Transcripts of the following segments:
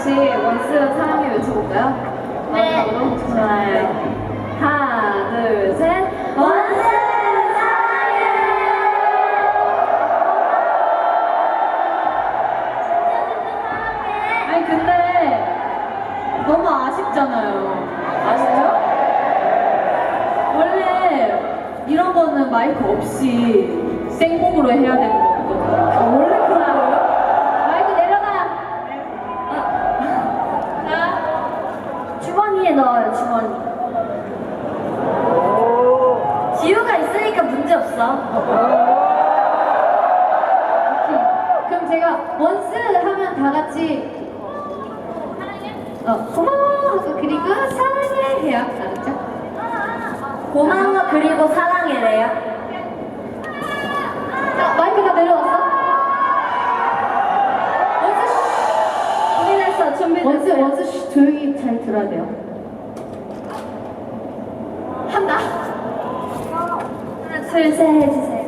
같이 원스 사랑해 외쳐볼까요? 네. 좋아요. 하나, 둘, 셋. 원스 사랑해! 아니 근데 너무 아쉽잖아요. 아시죠? 원래 이런 거는 마이크 없이 생곡으로 해야 되는 거거든요. 아, 원래 그래요? 마이크 내려놔. 아. 자, 주머니에 넣어요, 주머니. 지우가 있으니까 문제 없어. 오케이. 그럼 제가 원스 하면 다 같이 어, 고마워 하고 그리고 사랑해 해요. 알았죠? 고마워, 그리고 사랑해래요. 자, 마이크가 내려왔어? 원스 씨. 준비됐어, 준비됐어. 원스 원스 씨 조용히 잘 들어야 돼요. 한다. 하나, 둘, 셋 해주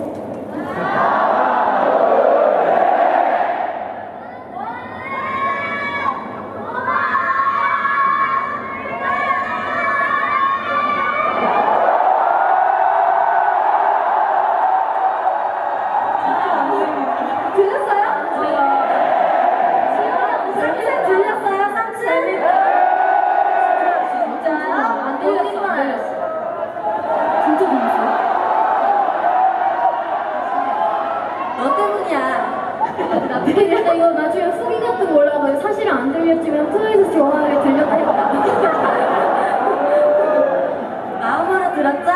너 때문이야. 나 근데 이거 나중에 후기 같은 거 올라가면 사실은 안 들렸지만 프로에서 시원하게 들렸다 했다. 마음으로 들었죠?